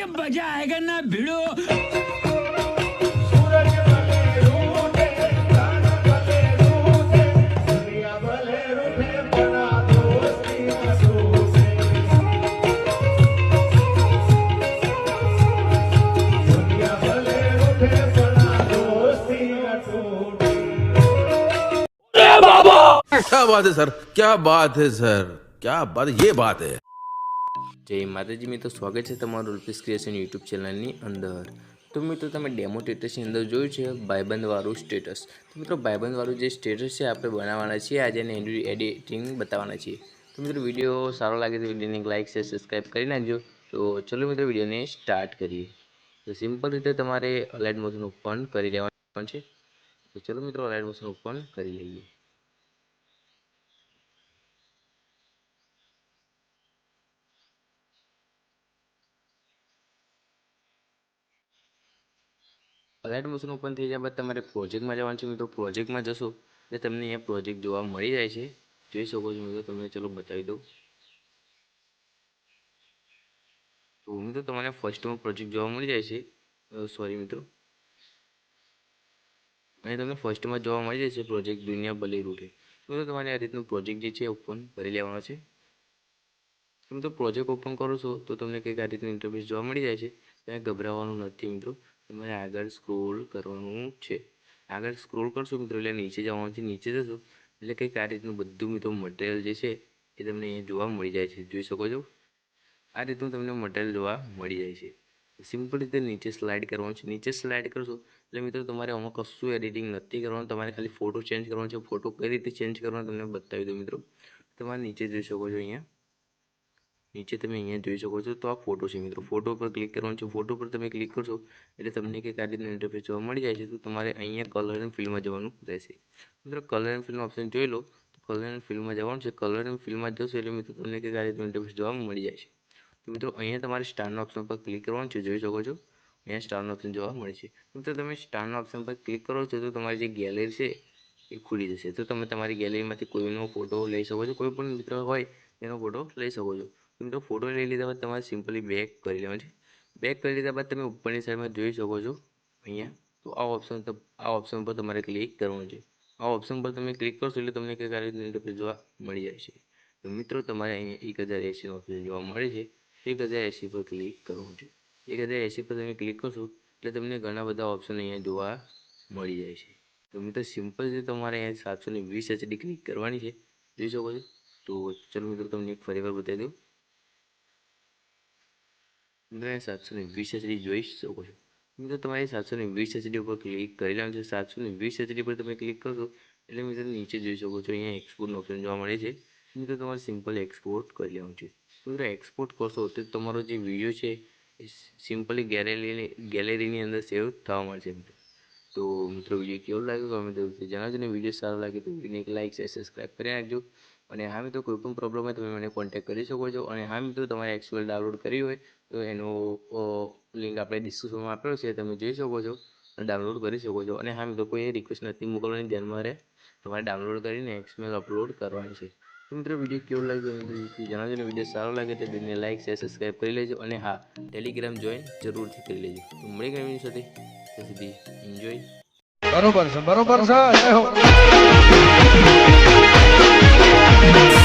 अभी मज़ा आएगा ना भिड़ो। क्या बात है, सर? क्या बात है, सर? क्या बात ये बात है। જય માતાજી, મિત્રો સ્વાગત છે તમારું રૂપીસ ક્રિએશન યુટ્યુબ ચેનલની અંદર. તો મિત્રો, તમે ડેમો સ્ટેટસની અંદર જોયું છે ભાઈબંધવાળું સ્ટેટસ. તો મિત્રો, ભાઈબંધવાળું જે સ્ટેટસ છે, આપણે બનાવવાના છીએ. આજે એને એડિટિંગ બતાવવાના છીએ. તો મિત્રો, વીડિયો સારો લાગે તો વિડીયોને લાઇક છે સબસ્ક્રાઈબ કરી નાખજો. તો ચલો મિત્રો, વિડીયોને સ્ટાર્ટ કરીએ. તો સિમ્પલ રીતે તમારે અલાઇટ મોશન ઓપન કરી લેવાનું છે. તો ચલો મિત્રો અલાઇટ મોશન ઓપન કરી લઈએ. અલાઇટ મોશન ઓપન થઈ જાય બાદ તમારે પ્રોજેક્ટમાં જવાનું છે મિત્રો. પ્રોજેક્ટમાં જશો એટલે તમને અહીંયા પ્રોજેક્ટ જોવા મળી જાય છે. જોઈ શકો છો મિત્રો, તમને ચલો બતાવી દઉં. તો મિત્રો, તમને ફર્સ્ટમાં પ્રોજેક્ટ જોવા મળી જાય છે. સોરી મિત્રો. અને તમને ફર્સ્ટમાં જોવા મળી જાય છે પ્રોજેક્ટ દુનિયા ભલે રૂટે તો તમારે આ રીતનું પ્રોજેક્ટ જે છે ઓપન કરી લેવાનો છે. તમે તો પ્રોજેક્ટ ઓપન કરો છો તો તમને કંઈક આ રીતનું ઇન્ટરફેસ જોવા મળી જાય છે. ત્યાં ગભરાવાનું નથી મિત્રો. તમારે આગળ સ્ક્રોલ કરવાનું છે. આગળ સ્ક્રોલ કરશો મિત્રો, એટલે નીચે જવાનું છે. નીચે જશો, એટલે કંઈક આ રીતનું બધું મિત્રો મટીરિયલ જે છે એ તમને અહીંયા જોવા મળી જાય છે. જોઈ શકો છો? આ રીતનું તમને મટીરિયલ જોવા મળી જાય છે. સિમ્પલ રીતે નીચે સ્લાઇડ કરવાનું છે. નીચે સ્લાઇડ કરશો, એટલે મિત્રો તમારે આમાં કશું એડિટિંગ નથી કરવાનું. તમારે ખાલી ફોટો ચેન્જ કરવાનો છે. ફોટો કઈ રીતે ચેન્જ કરવાનો તમને બતાવી દઉં મિત્રો. તમારે નીચે જોઈ શકો છો અહીંયા. નીચે તમે અહીંયા જોઈ શકો છો તો આ ફોટો છે મિત્રો. ફોટો પર ક્લિક કરવાનું છે. ફોટો પર તમે ક્લિક કરશો એટલે તમને કંઈક આ રીતનું ઇન્ટરફેસ જોવા મળી જાય છે. તો તમારે અહીંયા કલર એન્ડ ફિલ્મમાં જવાનું રહેશે. મિત્રો કલર એન્ડ ફિલ્મ ઓપ્શન જોઈ લો. કલર એન્ડ ફિલ્મમાં જવાનું છે. કલર એન્ડ ફિલ્ડમાં જશો એટલે મિત્રો તમને કંઈક આ રીતનું ઇન્ટરફેસ જોવા મળી જાય છે. તો મિત્રો, અહીંયા તમારે સ્ટારના ઓપ્શન પર ક્લિક કરવાનું છે. જોઈ શકો છો? અહીંયા સ્ટારનો ઓપ્શન જોવા મળે છે. મિત્રો, તમે સ્ટારના ઓપ્શન પર ક્લિક કરો છો તો તમારી જે ગેલેરી છે એ ખુલી જશે. તો તમે તમારી ગેલેરીમાંથી કોઈનો ફોટો લઈ શકો છો. કોઈ પણ મિત્ર હોય એનો ફોટો લઈ શકો છો. તો મિત્રો ફોટો લઈ લીધા બાદ તમારે સિમ્પલી બેક કરી લેવાનું છે. બેક કરી લીધા બાદ તમે ઉપરની સાઈડમાં જોઈ શકો છો અહીંયા. તો આ ઓપ્શન આ ઓપ્શન પર તમારે ક્લિક કરવાનું છે. આ ઓપ્શન પર તમે ક્લિક કરશો એટલે તમને કંઈક આ રીતનું જોવા મળી જાય છે તો મિત્રો, તમારે અહીંયા એક હજાર એંસીનો ઓપ્શન જોવા મળે છે. એક હજાર એસી પર ક્લિક કરવું છે. એક હજાર એસી પર તમે ક્લિક કરશો એટલે તમને ઘણા બધા ઓપ્શન અહીંયા જોવા મળી જાય છે. તો મિત્રો સિમ્પલ છે તમારે અહીંયા સાતસો ને વીસ એચડી ક્લિક કરવાની છે. જોઈ શકો છો? તો ચલો મિત્રો, તમને એક ફરી વાર બતાવી દઉં. મિત્રો સાતસો વીસ એચડી જોઈ શકો છો. મિત્રો તમારે સાતસો ને વીસ એચડી ઉપર ક્લિક કરી લેવાનું છે. સાતસો ને વીસ એચડી પર તમે ક્લિક કરશો એટલે મિત્રો નીચે જોઈ શકો છો, અહીંયા એક્સપોર્ટનો ઓપ્શન જોવા મળે છે. મિત્રો તમારે સિમ્પલ એક્સપોર્ટ કરી લેવાનું છે. મિત્રો એક્સપોર્ટ કરશો તો તમારો જે વીડિયો છે, એ સિમ્પલી ગેલેરી ગેલેરીની અંદર સેવ થવા મળશે મિત્રો તો. મિત્રો વીડિયો કેવો લાગ્યો? ગમે તો જણાવજો ને. વીડિયો સારો લાગે તો વિડીયોને એક લાઇક છે સબસ્ક્રાઈબ કરી નાખજો. અને હા મિત્રો કોઈ પણ પ્રોબ્લેમ હોય તમે મને કોન્ટેક્ટ કરી શકો છો. અને હા મિત્રો, તમારે એક્સએલ ડાઉનલોડ કરી હોય તો એનો લિંક આપણે ડિસ્ક્રિપ્શનમાં આપેલો છે, તમે જોઈ શકો છો અને ડાઉનલોડ કરી શકો છો. અને હા મિત્રો, કોઈ રિક્વેસ્ટ નથી મોકલવાની, ધ્યાનમાં રહે. તમારે ડાઉનલોડ કરીને એક્સમેલ અપલોડ કરવાની છે. મિત્રો વીડિયો કેવો લાગ્યો? જણાવજો ને વીડિયો સારો લાગે તો વિડીયોને લાઇક શેર સબસ્ક્રાઈબ કરી લેજો. અને હા ટેલિગ્રામ જોઈન જરૂરથી કરી લેજો. તો મળી ગયા સાથે. ત્યાં સુધી એન્જોય બરોબર છે બરોબર છે. Thank you.